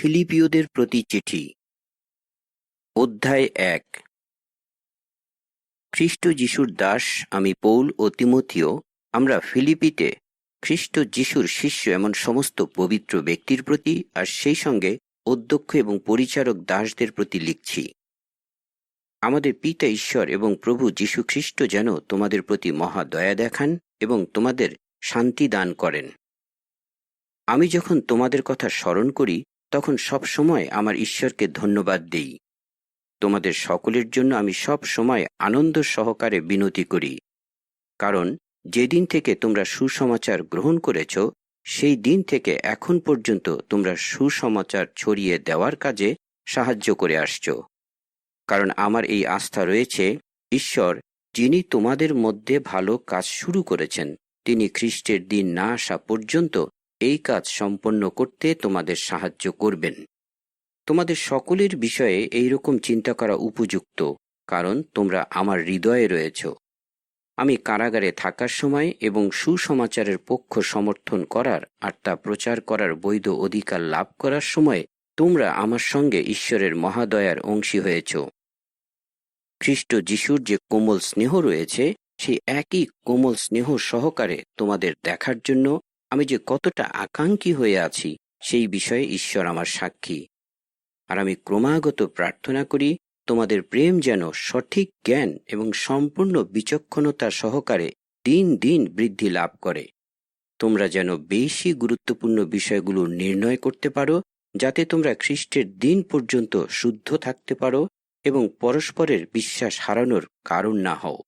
ফিলিপিওদের প্রতি চিঠি। অধ্যায় এক। খ্রিস্ট যিশুর দাস, আমি পৌল ও তিমথিও, আমরা ফিলিপিতে খ্রিস্ট যিশুর শিষ্য এমন সমস্ত পবিত্র ব্যক্তির প্রতি আর সেই সঙ্গে অধ্যক্ষ এবং পরিচারক দাসদের প্রতি লিখছি। আমাদের পিতা ঈশ্বর এবং প্রভু যীশু খ্রিস্ট যেন তোমাদের প্রতি মহা দয়া দেখান এবং তোমাদের শান্তি দান করেন। আমি যখন তোমাদের কথা স্মরণ করি তখন সব সময় আমার ঈশ্বরকে ধন্যবাদ দেই। তোমাদের সকলের জন্য আমি সব সময় আনন্দ সহকারে বিনতি করি। কারণ যেদিন থেকে তোমরা সুসমাচার গ্রহণ করেছ, সেই দিন থেকে এখন পর্যন্ত তোমরা সুসমাচার ছড়িয়ে দেওয়ার কাজে সাহায্য করে আসছ। কারণ আমার এই আস্থা রয়েছে, ঈশ্বর, যিনি তোমাদের মধ্যে ভালো কাজ শুরু করেছেন, তিনি খ্রিস্টের দিন না আসা পর্যন্ত এই কাজ সম্পন্ন করতে তোমাদের সাহায্য করবেন। তোমাদের সকলের বিষয়ে এই রকম চিন্তা করা উপযুক্ত, কারণ তোমরা আমার হৃদয়ে রয়েছ। আমি কারাগারে থাকার সময় এবং সুসমাচারের পক্ষ সমর্থন করার আর তা প্রচার করার বৈধ অধিকার লাভ করার সময় তোমরা আমার সঙ্গে ঈশ্বরের মহাদয়ার অংশী হয়েছ। খ্রিস্ট যিশুর যে কোমল স্নেহ রয়েছে, সেই একই কোমল স্নেহ সহকারে তোমাদের দেখার জন্য আমি যে কতটা আকাঙ্ক্ষী হয়ে আছি, সেই বিষয়ে ঈশ্বর আমার সাক্ষী। আর আমি ক্রমাগত প্রার্থনা করি, তোমাদের প্রেম যেন সঠিক জ্ঞান এবং সম্পূর্ণ বিচক্ষণতা সহকারে দিন দিন বৃদ্ধি লাভ করে। তোমরা যেন বেশি গুরুত্বপূর্ণ বিষয়গুলো নির্ণয় করতে পারো, যাতে তোমরা খ্রিস্টের দিন পর্যন্ত শুদ্ধ থাকতে পারো এবং পরস্পরের বিশ্বাস হারানোর কারণ না হও।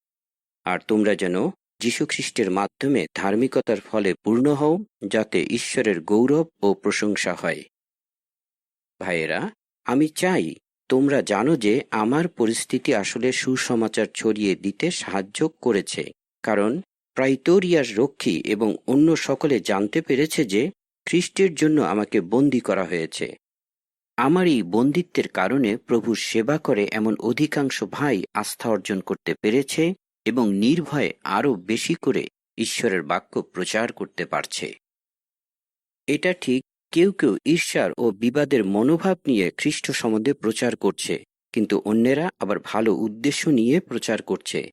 আর তোমরা যেন যীশুখ্রিস্টের মাধ্যমে ধার্মিকতার ফলে পূর্ণ হও, যাতে ঈশ্বরের গৌরব ও প্রশংসা হয়। ভাইয়েরা, আমি চাই তোমরা জানো যে আমার পরিস্থিতি আসলে সুসমাচার ছড়িয়ে দিতে সাহায্য করেছে, কারণ প্রাইটোরিয়াস রক্ষী এবং অন্য সকলে জানতে পেরেছে যে খ্রিস্টের জন্য আমাকে বন্দি করা হয়েছে। আমার এই বন্দিত্বের কারণে প্রভুর সেবা করে এমন অধিকাংশ ভাই আস্থা অর্জন করতে পেরেছে এবং নির্ভয়ে আরও বেশি করে ঈশ্বরের বাক্য প্রচার করতে পারছে। এটা ঠিক কেউ কেউ ঈর্ষার ও বিবাদের মনোভাব নিয়ে খ্রিস্ট সম্বন্ধে প্রচার করছে, কিন্তু অন্যেরা আবার ভালো উদ্দেশ্য নিয়ে প্রচার করছে।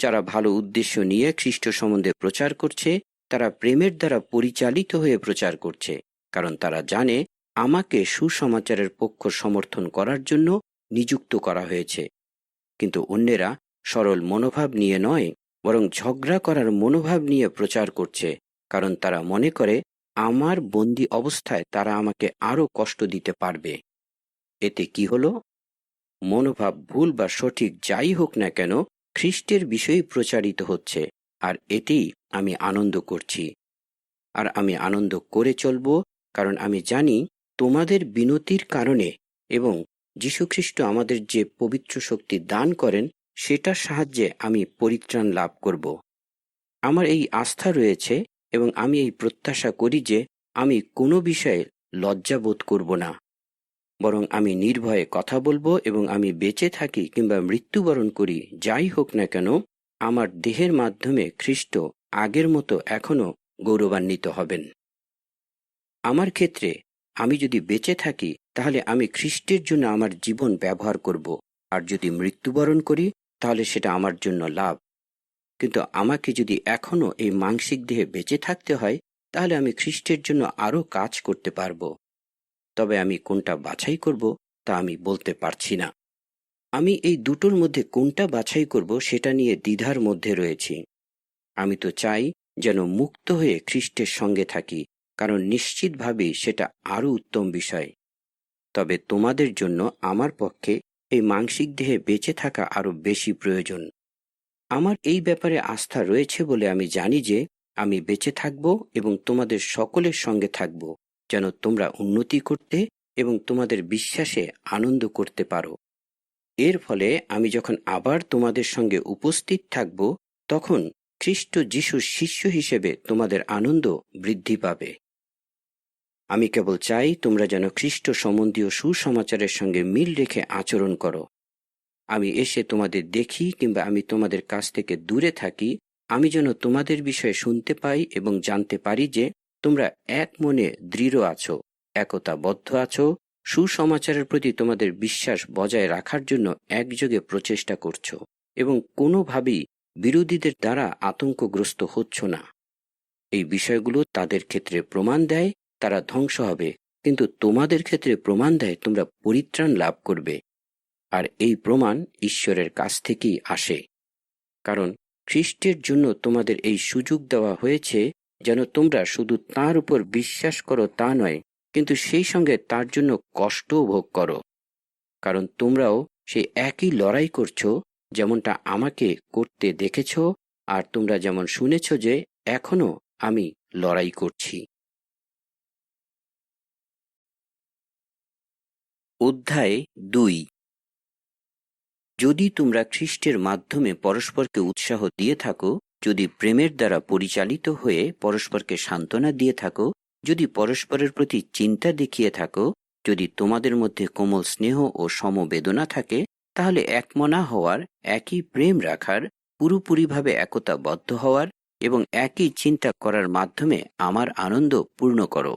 যারা ভালো উদ্দেশ্য নিয়ে খ্রিস্ট সম্বন্ধে প্রচার করছে, তারা প্রেমের দ্বারা পরিচালিত হয়ে প্রচার করছে, কারণ তারা জানে আমাকে সুসমাচারের পক্ষ সমর্থন করার জন্য নিযুক্ত করা হয়েছে। কিন্তু অন্যেরা সরল মনোভাব নিয়ে নয়, বরং ঝগড়া করার মনোভাব নিয়ে প্রচার করছে, কারণ তারা মনে করে, আমার বন্দি অবস্থায় তারা আমাকে আরও কষ্ট দিতে পারবে। এতে কি হলো? মনোভাব ভুল বা সঠিক যাই হোক না কেন, খ্রিস্টের বিষয়ে প্রচারিত হচ্ছে, আর এতেই আমি আনন্দ করছি। আর আমি আনন্দ করে চলব, কারণ আমি জানি তোমাদের বিনতির কারণে এবং যীশুখ্রিস্ট আমাদের যে পবিত্র শক্তি দান করেন সেটার সাহায্যে আমি পরিত্রাণ লাভ করব। আমার এই আস্থা রয়েছে এবং আমি এই প্রত্যাশা করি যে আমি কোনো বিষয়ে লজ্জা বোধ করব না। বরং আমি নির্ভয়ে কথা বলব এবং আমি বেঁচে থাকি কিংবা মৃত্যুবরণ করি, যাই হোক না কেন, আমার দেহের মাধ্যমে খ্রিস্ট আগের মতো এখনও গৌরবান্বিত হবেন। আমার ক্ষেত্রে আমি যদি বেঁচে থাকি, তাহলে আমি খ্রিস্টের জন্য আমার জীবন ব্যবহার করব। আর যদি মৃত্যুবরণ করি তাহলে সেটা আমার জন্য লাভ। কিন্তু আমাকে যদি এখনও এই মানসিক দেহে বেঁচে থাকতে হয়, তাহলে আমি খ্রিস্টের জন্য আরও কাজ করতে পারব। তবে আমি কোনটা বাছাই করব, তা আমি বলতে পারছি না। আমি এই দুটোর মধ্যে কোনটা বাছাই করব, সেটা নিয়ে দ্বিধার মধ্যে রয়েছি। আমি তো চাই যেন মুক্ত হয়ে খ্রিস্টের সঙ্গে থাকি, কারণ নিশ্চিতভাবেই সেটা আরও উত্তম বিষয়। তবে তোমাদের জন্য আমার পক্ষে এই মাংসিক দেহে বেঁচে থাকা আরও বেশি প্রয়োজন। আমার এই ব্যাপারে আস্থা রয়েছে বলে আমি জানি যে আমি বেঁচে থাকব এবং তোমাদের সকলের সঙ্গে থাকব, যেন তোমরা উন্নতি করতে এবং তোমাদের বিশ্বাসে আনন্দ করতে পারো। এর ফলে আমি যখন আবার তোমাদের সঙ্গে উপস্থিত থাকব, তখন খ্রিস্ট যিশুর শিষ্য হিসেবে তোমাদের আনন্দ বৃদ্ধি পাবে। আমি কেবল চাই তোমরা যেন খ্রিস্ট সম্বন্ধীয় সুসমাচারের সঙ্গে মিল রেখে আচরণ করো। আমি এসে তোমাদের দেখি কিংবা আমি তোমাদের কাছ থেকে দূরে থাকি, আমি যেন তোমাদের বিষয়ে শুনতে পাই এবং জানতে পারি যে তোমরা এক মনে দৃঢ় আছো, একতাবদ্ধ আছো, সুসমাচারের প্রতি তোমাদের বিশ্বাস বজায় রাখার জন্য একযোগে প্রচেষ্টা করছ এবং কোনোভাবেই বিরোধীদের দ্বারা আতঙ্কগ্রস্ত হচ্ছ না। এই বিষয়গুলো তাদের ক্ষেত্রে প্রমাণ দেয় তারা ধ্বংস হবে, কিন্তু তোমাদের ক্ষেত্রে প্রমাণ দেয় তোমরা পরিত্রাণ লাভ করবে। আর এই প্রমাণ ঈশ্বরের কাছ থেকেই আসে। কারণ খ্রিস্টের জন্য তোমাদের এই সুযোগ দেওয়া হয়েছে যেন তোমরা শুধু তার উপর বিশ্বাস করো তা নয়, কিন্তু সেই সঙ্গে তার জন্য কষ্টও ভোগ করো। কারণ তোমরাও সেই একই লড়াই করছ, যেমনটা আমাকে করতে দেখেছ, আর তোমরা যেমন শুনেছ যে এখনও আমি লড়াই করছি। অধ্যায় দুই। যদি তোমরা খ্রিস্টের মাধ্যমে পরস্পরকে উৎসাহ দিয়ে থাকো, যদি প্রেমের দ্বারা পরিচালিত হয়ে পরস্পরকে সান্ত্বনা দিয়ে থাকো, যদি পরস্পরের প্রতি চিন্তা দেখিয়ে থাকো, যদি তোমাদের মধ্যে কোমল স্নেহ ও সমবেদনা থাকে, তাহলে একমনা হওয়ার, একই প্রেম রাখার, পুরোপুরিভাবে একতাবদ্ধ হওয়ার এবং একই চিন্তা করার মাধ্যমে আমার আনন্দ পূর্ণ করো।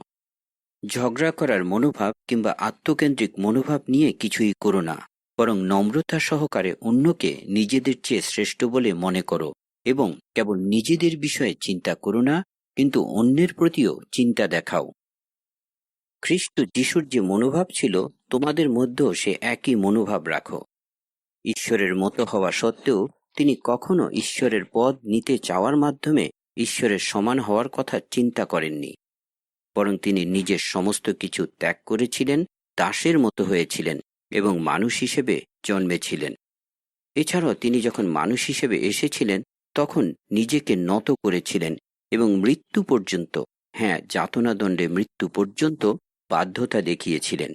ঝগড়া করার মনোভাব কিংবা আত্মকেন্দ্রিক মনোভাব নিয়ে কিছুই করো না, বরং নম্রতা সহকারে অন্যকে নিজেদের চেয়ে শ্রেষ্ঠ বলে মনে করো এবং কেবল নিজেদের বিষয়ে চিন্তা করো না, কিন্তু অন্যের প্রতিও চিন্তা দেখাও। খ্রিস্ট যিশুর যে মনোভাব ছিল, তোমাদের মধ্যেও সে একই মনোভাব রাখো। ঈশ্বরের মতো হওয়া সত্ত্বেও তিনি কখনো ঈশ্বরের পদ নিতে চাওয়ার মাধ্যমে ঈশ্বরের সমান হওয়ার কথা চিন্তা করেননি। বরং তিনি নিজের সমস্ত কিছু ত্যাগ করেছিলেন, দাসের মতো হয়েছিলেন এবং মানুষ হিসেবে জন্মেছিলেন। এছাড়াও তিনি যখন মানুষ হিসেবে এসেছিলেন, তখন নিজেকে নত করেছিলেন এবং মৃত্যু পর্যন্ত হ্যাঁ যাতনাদণ্ডে মৃত্যু পর্যন্ত বাধ্যতা দেখিয়েছিলেন।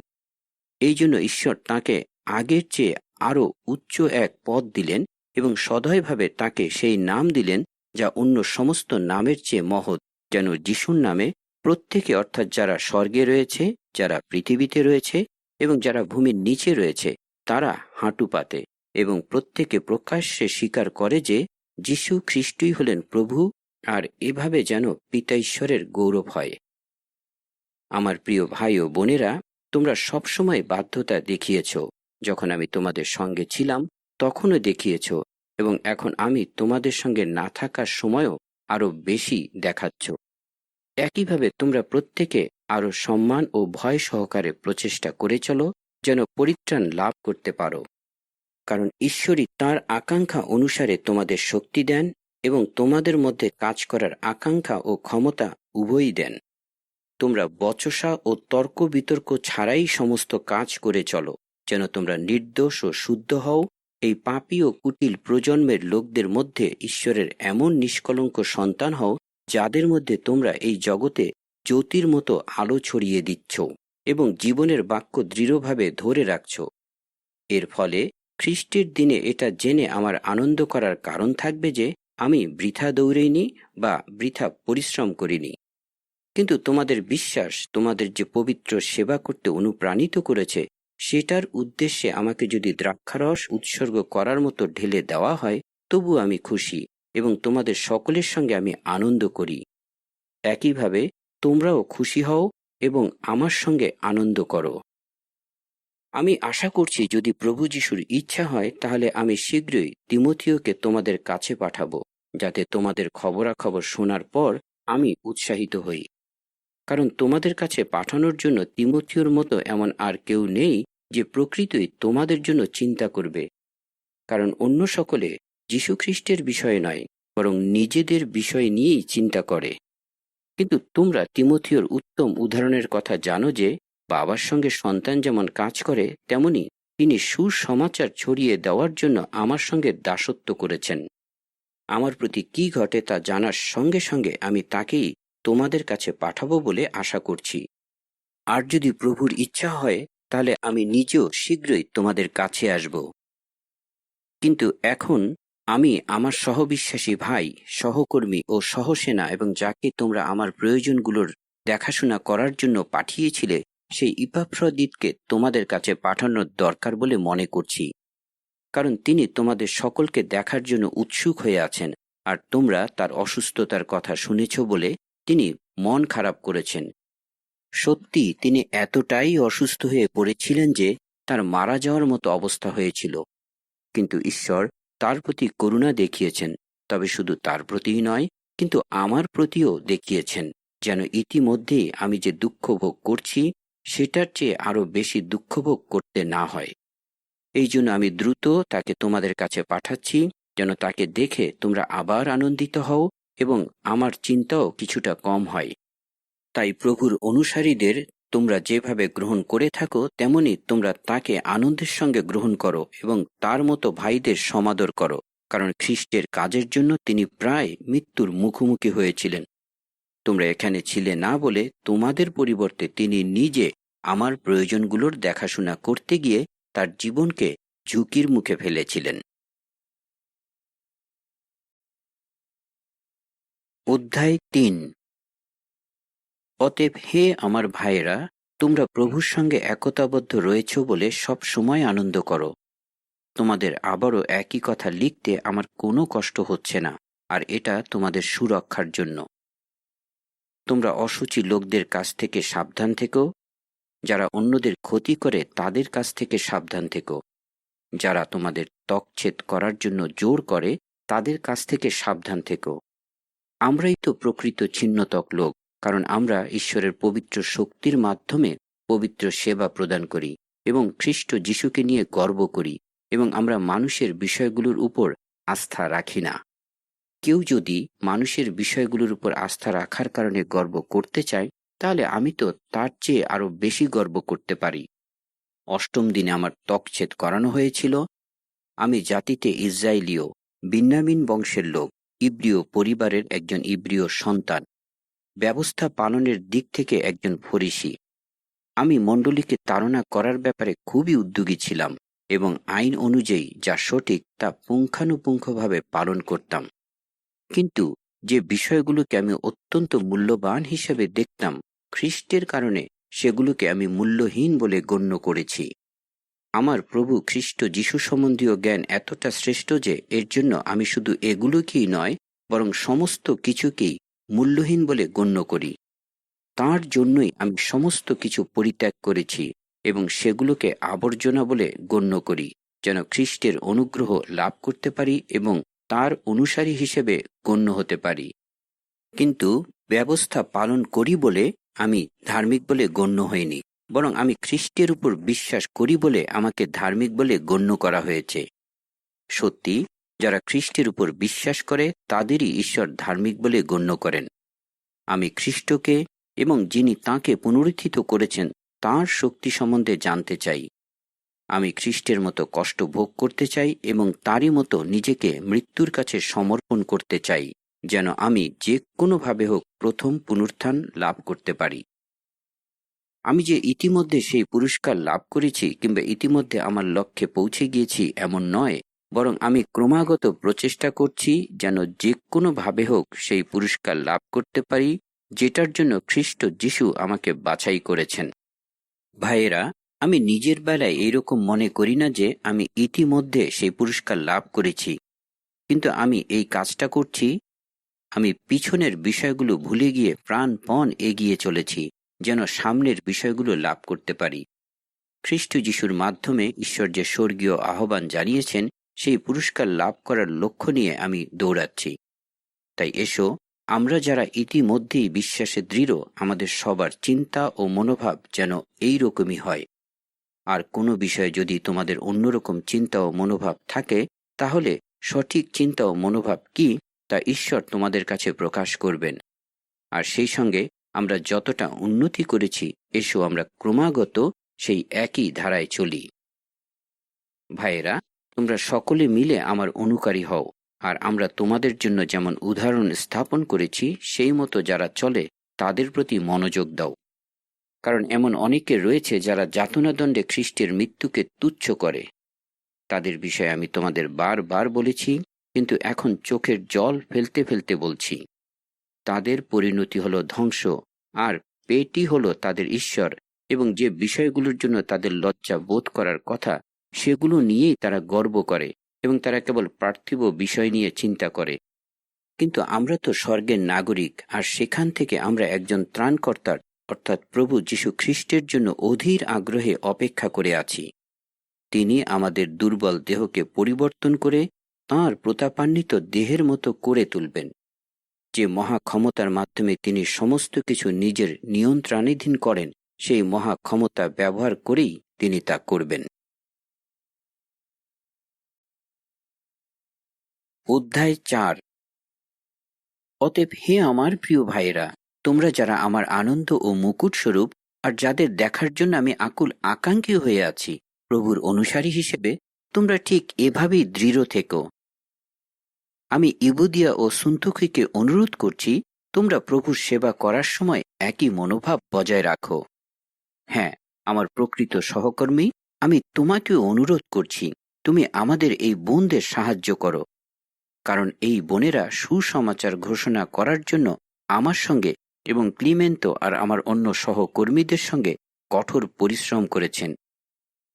এই জন্য ঈশ্বর তাকে আগের চেয়ে আরও উচ্চ এক পদ দিলেন এবং সদয়ভাবে তাকে সেই নাম দিলেন যা অন্য সমস্ত নামের চেয়ে মহৎ, যেন যিশুর নামে প্রত্যেকে অর্থাৎ যারা স্বর্গে রয়েছে, যারা পৃথিবীতে রয়েছে এবং যারা ভূমির নিচে রয়েছে, তারা হাঁটু পাতে এবং প্রত্যেকে প্রকাশ্যে স্বীকার করে যে যিশু খ্রিস্টই হলেন প্রভু আর এভাবে যেন পিতা ঈশ্বরের গৌরব হয়। আমার প্রিয় ভাই ও বোনেরা, তোমরা সবসময় বাধ্যতা দেখিয়েছ। যখন আমি তোমাদের সঙ্গে ছিলাম, তখনও দেখিয়েছ এবং এখন আমি তোমাদের সঙ্গে না থাকার সময়ও আরও বেশি দেখাচ্ছ। একইভাবে তোমরা প্রত্যেকে আরও সম্মান ও ভয় সহকারে প্রচেষ্টা করে চলো, যেন পরিত্রাণ লাভ করতে পারো। কারণ ঈশ্বরই তার আকাঙ্ক্ষা অনুসারে তোমাদের শক্তি দেন এবং তোমাদের মধ্যে কাজ করার আকাঙ্ক্ষা ও ক্ষমতা উভয়ই দেন। তোমরা বচসা ও তর্ক বিতর্ক ছাড়াই সমস্ত কাজ করে চলো, যেন তোমরা নির্দোষ ও শুদ্ধ হও। এই পাপী ও কুটিল প্রজন্মের লোকদের মধ্যে ঈশ্বরের এমন নিষ্কলঙ্ক সন্তান হও যাদের মধ্যে তোমরা এই জগতে জ্যোতির মতো আলো ছড়িয়ে দিচ্ছ এবং জীবনের বাক্য দৃঢ়ভাবে ধরে রাখছ। এর ফলে খ্রিস্টের দিনে এটা জেনে আমার আনন্দ করার কারণ থাকবে যে আমি বৃথা দৌড়েইনি বা বৃথা পরিশ্রম করিনি। কিন্তু তোমাদের বিশ্বাস, তোমাদের যে পবিত্র সেবা করতে অনুপ্রাণিত করেছে, সেটার উদ্দেশ্যে আমাকে যদি দ্রাক্ষারস উৎসর্গ করার মতো ঢেলে দেওয়া হয়, তবু আমি খুশি। এবং তোমাদের সকলের সঙ্গে আমি আনন্দ করি। একইভাবে তোমরাও খুশি হও এবং আমার সঙ্গে আনন্দ করো। আমি আশা করছি যদি প্রভু যিশুর ইচ্ছা হয়, তাহলে আমি শীঘ্রই তিমথিওকে তোমাদের কাছে পাঠাবো, যাতে তোমাদের খবরাখবর শোনার পর আমি উৎসাহিত হই। কারণ তোমাদের কাছে পাঠানোর জন্য তিমথিওর মতো এমন আর কেউ নেই যে প্রকৃতই তোমাদের জন্য চিন্তা করবে। কারণ অন্য সকলে যীশুখ্রিস্টের বিষয়ে নয়, বরং নিজেদের বিষয় নিয়েই চিন্তা করে। কিন্তু তোমরা তিমথিওর উত্তম উদাহরণের কথা জানো যে, বাবার সঙ্গে সন্তান যেমন কাজ করে, তেমনি তিনি সুসমাচার ছড়িয়ে দেওয়ার জন্য আমার সঙ্গে দাসত্ব করেছেন। আমার প্রতি কি ঘটে তা জানার সঙ্গে সঙ্গে আমি তাকেই তোমাদের কাছে পাঠাবো বলে আশা করছি। আর যদি প্রভুর ইচ্ছা হয়, তাহলে আমি নিজেও শীঘ্রই তোমাদের কাছে আসব। কিন্তু এখন আমি আমার সহবিশ্বাসী ভাই, সহকর্মী ও সহসেনা এবং যাকে তোমরা আমার প্রয়োজনগুলোর দেখাশোনা করার জন্য পাঠিয়েছিলে, সেই ইপাফ্রদিতকে তোমাদের কাছে পাঠানোর দরকার বলে মনে করছি। কারণ তিনি তোমাদের সকলকে দেখার জন্য উৎসুক হয়ে আছেন, আর তোমরা তার অসুস্থতার কথা শুনেছ বলে তিনি মন খারাপ করেছেন। সত্যি তিনি এতটাই অসুস্থ হয়ে পড়েছিলেন যে তার মারা যাওয়ার মতো অবস্থা হয়েছিল। কিন্তু ঈশ্বর তার প্রতি করুণা দেখিয়েছেন, তবে শুধু তার প্রতিই নয়, কিন্তু আমার প্রতিও দেখিয়েছেন, যেন ইতিমধ্যেই আমি যে দুঃখ ভোগ করছি, সেটার চেয়ে আরও বেশি দুঃখ ভোগ করতে না হয়। এই জন্য আমি দ্রুত তাকে তোমাদের কাছে পাঠাচ্ছি, যেন তাকে দেখে তোমরা আবার আনন্দিত হও এবং আমার চিন্তাও কিছুটা কম হয়। তাই প্রভুর অনুসারীদের তোমরা যেভাবে গ্রহণ করে থাকো, তেমনি তোমরা তাকে আনন্দের সঙ্গে গ্রহণ করো এবং তার মতো ভাইদের সমাদর করো, কারণ খ্রিস্টের কাজের জন্য তিনি প্রায় মৃত্যুর মুখোমুখি হয়েছিলেন। তোমরা এখানে ছিলে না বলে তোমাদের পরিবর্তে তিনি নিজে আমার প্রয়োজনগুলোর দেখাশোনা করতে গিয়ে তার জীবনকে ঝুঁকির মুখে ফেলেছিলেন। অধ্যায় তিন অতএব হে আমার ভাইয়েরা, তোমরা প্রভুর সঙ্গে একতাবদ্ধ রয়েছ বলে সব সময় আনন্দ করো। তোমাদের আবারও একই কথা লিখতে আমার কোনো কষ্ট হচ্ছে না, আর এটা তোমাদের সুরক্ষার জন্য। তোমরা অসুচি লোকদের কাছ থেকে সাবধান থেকো, যারা অন্যদের ক্ষতি করে তাদের কাছ থেকে সাবধান থেকো। যারা তোমাদের ত্বকছেদ করার জন্য জোর করে তাদের কাছ থেকে সাবধান থেকো। আমরাই তো প্রকৃত ছিন্নতক লোক। কারণ আমরা ঈশ্বরের পবিত্র শক্তির মাধ্যমে পবিত্র সেবা প্রদান করি এবং খ্রিস্ট যিশুকে নিয়ে গর্ব করি এবং আমরা মানুষের বিষয়গুলোর উপর আস্থা রাখি না। কেউ যদি মানুষের বিষয়গুলোর উপর আস্থা রাখার কারণে গর্ব করতে চায়, তাহলে আমি তো তার চেয়ে আরও বেশি গর্ব করতে পারি। অষ্টম দিনে আমার ত্বকছেদ করানো হয়েছিল। আমি জাতিতে ইসরায়েলীয় বিন্যামিন বংশের লোক, ইব্রিয় পরিবারের একজন ইব্রিয় সন্তান। ব্যবস্থা পালনের দিক থেকে একজন ফরিসি। আমি মণ্ডলীকে তাড়না করার ব্যাপারে খুবই উদ্যোগী ছিলাম এবং আইন অনুযায়ী যা সঠিক তা পুঙ্খানুপুঙ্খভাবে পালন করতাম। কিন্তু যে বিষয়গুলোকে আমি অত্যন্ত মূল্যবান হিসেবে দেখতাম, খ্রিস্টের কারণে সেগুলোকে আমি মূল্যহীন বলে গণ্য করেছি। আমার প্রভু খ্রিস্ট যিশু সম্বন্ধীয় জ্ঞান এতটা শ্রেষ্ঠ যে এর জন্য আমি শুধু এগুলোকেই নয়, বরং সমস্ত কিছুকেই মূল্যহীন বলে গণ্য করি। তার জন্যই আমি সমস্ত কিছু পরিত্যাগ করেছি এবং সেগুলোকে আবর্জনা বলে গণ্য করি, যেন খ্রিস্টের অনুগ্রহ লাভ করতে পারি এবং তার অনুসারী হিসেবে গণ্য হতে পারি। কিন্তু ব্যবস্থা পালন করি বলে আমি ধার্মিক বলে গণ্য হইনি, বরং আমি খ্রিস্টের উপর বিশ্বাস করি বলে আমাকে ধার্মিক বলে গণ্য করা হয়েছে। সত্যি যারা খ্রিস্টের উপর বিশ্বাস করে, তাদেরই ঈশ্বর ধার্মিক বলে গণ্য করেন। আমি খ্রিস্টকে এবং যিনি তাকে পুনরুত্থিত করেছেন, তার শক্তি সম্বন্ধে জানতে চাই। আমি খ্রিস্টের মতো কষ্ট ভোগ করতে চাই এবং তারই মতো নিজেকে মৃত্যুর কাছে সমর্পণ করতে চাই, যেন আমি যে কোনোভাবে হোক প্রথম পুনরুত্থান লাভ করতে পারি। আমি যে ইতিমধ্যে সেই পুরস্কার লাভ করেছি কিংবা ইতিমধ্যে আমার লক্ষ্যে পৌঁছে গিয়েছি এমন নয় বরং আমি ক্রমাগত প্রচেষ্টা করছি যেন যে কোনোভাবে হোক সেই পুরস্কার লাভ করতে পারি, যেটার জন্য খ্রিস্ট যিশু আমাকে বাছাই করেছেন। ভাইয়েরা, আমি নিজের বেলায় এইরকম মনে করি না যে আমি ইতিমধ্যে সেই পুরস্কার লাভ করেছি। কিন্তু আমি এই কাজটা করছি, আমি পিছনের বিষয়গুলো ভুলে গিয়ে প্রাণপণ এগিয়ে চলেছি, যেন সামনের বিষয়গুলো লাভ করতে পারি। খ্রিস্ট যিশুর মাধ্যমে ঈশ্বর যে স্বর্গীয় আহ্বান জানিয়েছেন সেই পুরস্কার লাভ করার লক্ষ্য নিয়ে আমি দৌড়াচ্ছি। তাই এসো, আমরা যারা ইতিমধ্যেই বিশ্বাসে দৃঢ়, আমাদের সবার চিন্তা ও মনোভাব যেন এই রকমই হয়। আর কোনো বিষয়ে যদি তোমাদের অন্যরকম চিন্তা ও মনোভাব থাকে, তাহলে সঠিক চিন্তা ও মনোভাব কি, তা ঈশ্বর তোমাদের কাছে প্রকাশ করবেন। আর সেই সঙ্গে আমরা যতটা উন্নতি করেছি, এসো আমরা ক্রমাগত সেই একই ধারায় চলি। ভাইয়েরা তোমরা সকলে মিলে আমার অনুকারী হও, আর আমরা তোমাদের জন্য যেমন উদাহরণ স্থাপন করেছি, সেই মতো যারা চলে, তাদের প্রতি মনোযোগ দাও। কারণ এমন অনেকে রয়েছে যারা যাতনাদণ্ডে খ্রিস্টের মৃত্যুকে তুচ্ছ করে। তাদের বিষয়ে আমি তোমাদের বারবার বলেছি, কিন্তু এখন চোখের জল ফেলতে ফেলতে বলছি। তাদের পরিণতি হলো ধ্বংস, আর পেটি হলো তাদের ঈশ্বর, এবং যে বিষয়গুলোর জন্য তাদের লজ্জা বোধ করার কথা সেগুলো নিয়েই তারা গর্ব করে এবং তারা কেবল পার্থিব বিষয় নিয়ে চিন্তা করে। কিন্তু আমরা তো স্বর্গের নাগরিক, আর সেখান থেকে আমরা একজন ত্রাণকর্তার, অর্থাৎ প্রভু যীশু খ্রিস্টের জন্য অধীর আগ্রহে অপেক্ষা করে আছি। তিনি আমাদের দুর্বল দেহকে পরিবর্তন করে তাঁর প্রতাপান্বিত দেহের মতো করে তুলবেন। যে মহা ক্ষমতার মাধ্যমে তিনি সমস্ত কিছু নিজের নিয়ন্ত্রণাধীন করেন, সেই মহা ক্ষমতা ব্যবহার করেই তিনি তা করবেন। অধ্যায় চার। অতএব হে আমার প্রিয় ভাইয়েরা, তোমরা যারা আমার আনন্দ ও মুকুট স্বরূপ আর যাদের দেখার জন্য আমি আকুল আকাঙ্ক্ষী হয়ে আছি, প্রভুর অনুসারী হিসেবে তোমরা ঠিক এভাবেই দৃঢ় থেকো। আমি ইবুদিয়া ও সুন্তুখিকে অনুরোধ করছি, তোমরা প্রভুর সেবা করার সময় একই মনোভাব বজায় রাখো। হ্যাঁ আমার প্রকৃত সহকর্মী, আমি তোমাকেও অনুরোধ করছি, তুমি আমাদের এই বোনদের সাহায্য করো। কারণ এই বোনেরা সুসমাচার ঘোষণা করার জন্য আমার সঙ্গে এবং ক্লিমেন্তো আর আমার অন্য সহকর্মীদের সঙ্গে কঠোর পরিশ্রম করেছেন।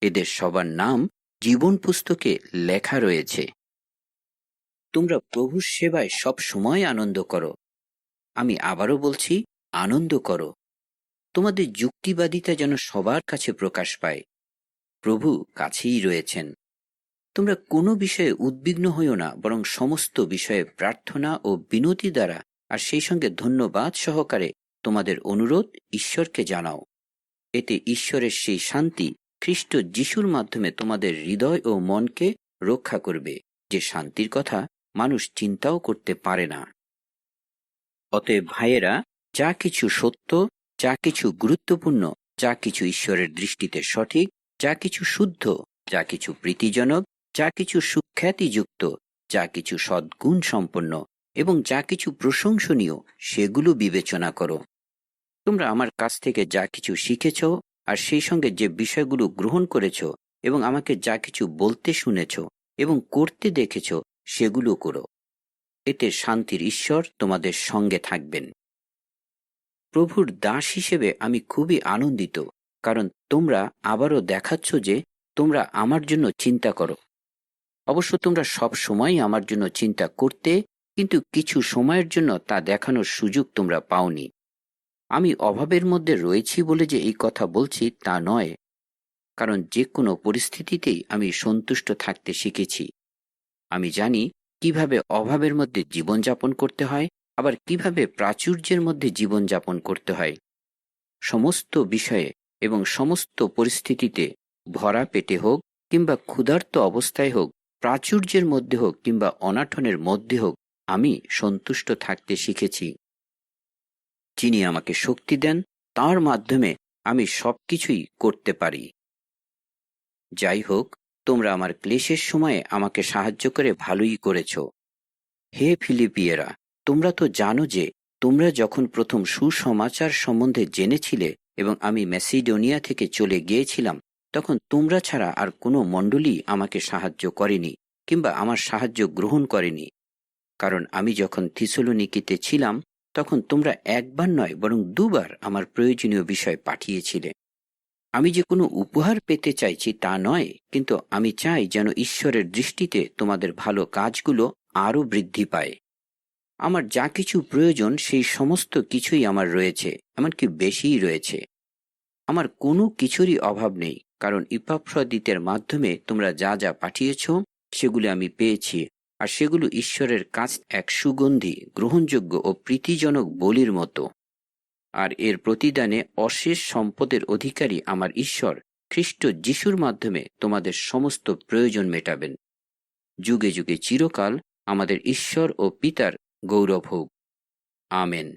এদের সবার নাম জীবন পুস্তকে লেখা রয়েছে। তোমরা প্রভুর সেবায় সব সময় আনন্দ করো। আমি আবারও বলছি, আনন্দ করো। তোমাদের যুক্তিবাদিতা যেন সবার কাছে প্রকাশ পায়। প্রভু কাছেই রয়েছেন। তোমরা কোনো বিষয়ে উদ্বিগ্ন হইও না, বরং সমস্ত বিষয়ে প্রার্থনা ও বিনতি দ্বারা, আর সেই সঙ্গে ধন্যবাদ সহকারে তোমাদের অনুরোধ ঈশ্বরকে জানাও। এতে ঈশ্বরের সেই শান্তি খ্রিস্ট যিশুর মাধ্যমে তোমাদের হৃদয় ও মনকে রক্ষা করবে। যে শান্তির কথা মানুষ চিন্তাও করতে পারে না। অতএব ভাইয়েরা, যা কিছু সত্য, যা কিছু গুরুত্বপূর্ণ, যা কিছু ঈশ্বরের দৃষ্টিতে সঠিক, যা কিছু শুদ্ধ, যা কিছু প্রীতিজনক যা কিছু সুখ্যাতিযুক্ত যা কিছু সদ্গুণ সম্পন্ন এবং যা কিছু প্রশংসনীয়, সেগুলো বিবেচনা করো। তোমরা আমার কাছ থেকে যা কিছু শিখেছ আর সেই সঙ্গে যে বিষয়গুলো গ্রহণ করেছ এবং আমাকে যা কিছু বলতে শুনেছ এবং করতে দেখেছ, সেগুলো করো। এতে শান্তির ঈশ্বর তোমাদের সঙ্গে থাকবেন। প্রভুর দাস হিসেবে আমি খুবই আনন্দিত, কারণ তোমরা আবারও দেখাচ্ছ যে তোমরা আমার জন্য চিন্তা করো। অবশ্য তোমরা সব সময় আমার জন্য চিন্তা করতে, কিন্তু কিছু সময়ের জন্য তা দেখানোর সুযোগ তোমরা পাওনি। আমি অভাবের মধ্যে রয়েছি বলে যে এই কথা বলছি তা নয়, কারণ যে কোনো পরিস্থিতিতেই আমি সন্তুষ্ট থাকতে শিখেছি। আমি জানি কীভাবে অভাবের মধ্যে জীবনযাপন করতে হয়, আবার কীভাবে প্রাচুর্যের মধ্যে জীবনযাপন করতে হয়। সমস্ত বিষয়ে এবং সমস্ত পরিস্থিতিতে ভরা পেটে হোক কিংবা ক্ষুধার্ত অবস্থায় হোক প্রাচুর্যের মধ্যে হোক কিংবা অনাটনের মধ্যে হোক, আমি সন্তুষ্ট থাকতে শিখেছি। যিনি আমাকে শক্তি দেন, তার মাধ্যমে আমি সবকিছুই করতে পারি। যাই হোক, তোমরা আমার ক্লেশের সময়ে আমাকে সাহায্য করে ভালোই করেছ। হে ফিলিপিয়েরা, তোমরা তো জানো যে, তোমরা যখন প্রথম সুসমাচার সম্বন্ধে জেনেছিলে এবং আমি ম্যাসিডোনিয়া থেকে চলে গিয়েছিলাম তখন তোমরা ছাড়া আর কোনো মণ্ডলী আমাকে সাহায্য করেনি কিংবা আমার সাহায্য গ্রহণ করেনি। কারণ আমি যখন থিসলোনিকিতে ছিলাম, তখন তোমরা একবার নয়, বরং দুবার আমার প্রয়োজনীয় বিষয় পাঠিয়েছিলে। আমি যে কোনো উপহার পেতে চাইছি তা নয়, কিন্তু আমি চাই যেন ঈশ্বরের দৃষ্টিতে তোমাদের ভালো কাজগুলো আরও বৃদ্ধি পায়। আমার যা কিছু প্রয়োজন সেই সমস্ত কিছুই আমার রয়েছে, এমনকি বেশিই রয়েছে। আমার কোনো কিছুরই অভাব নেই। কারণ ইপাফ্রদিতের মাধ্যমে তোমরা যা যা পাঠিয়েছ, সেগুলি আমি পেয়েছি, আর সেগুলো ঈশ্বরের কাছ এক সুগন্ধি, গ্রহণযোগ্য ও প্রীতিজনক বলির মতো। আর এর প্রতিদানে অশেষ সম্পদের অধিকারী আমার ঈশ্বর, খ্রিস্ট যিশুর মাধ্যমে তোমাদের সমস্ত প্রয়োজন মেটাবেন। যুগে যুগে চিরকাল আমাদের ঈশ্বর ও পিতার গৌরব হোক। আমেন।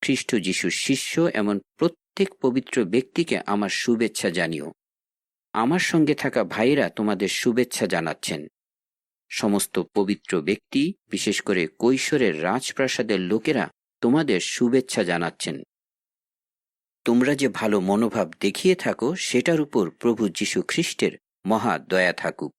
খ্রিস্ট যিশুর শিষ্য এমন প্রত্যেক পবিত্র ব্যক্তিকে আমার শুভেচ্ছা জানিও। আমার সঙ্গে থাকা ভাইরা তোমাদের শুভেচ্ছা জানাচ্ছেন। সমস্ত পবিত্র ব্যক্তি, বিশেষ করে কৈশোরের রাজপ্রাসাদের লোকেরা তোমাদের শুভেচ্ছা জানাচ্ছেন। তোমরা যে ভালো মনোভাব দেখিয়ে থাকো, সেটার উপর প্রভু যীশু খ্রিস্টের মহা দয়া থাকুক।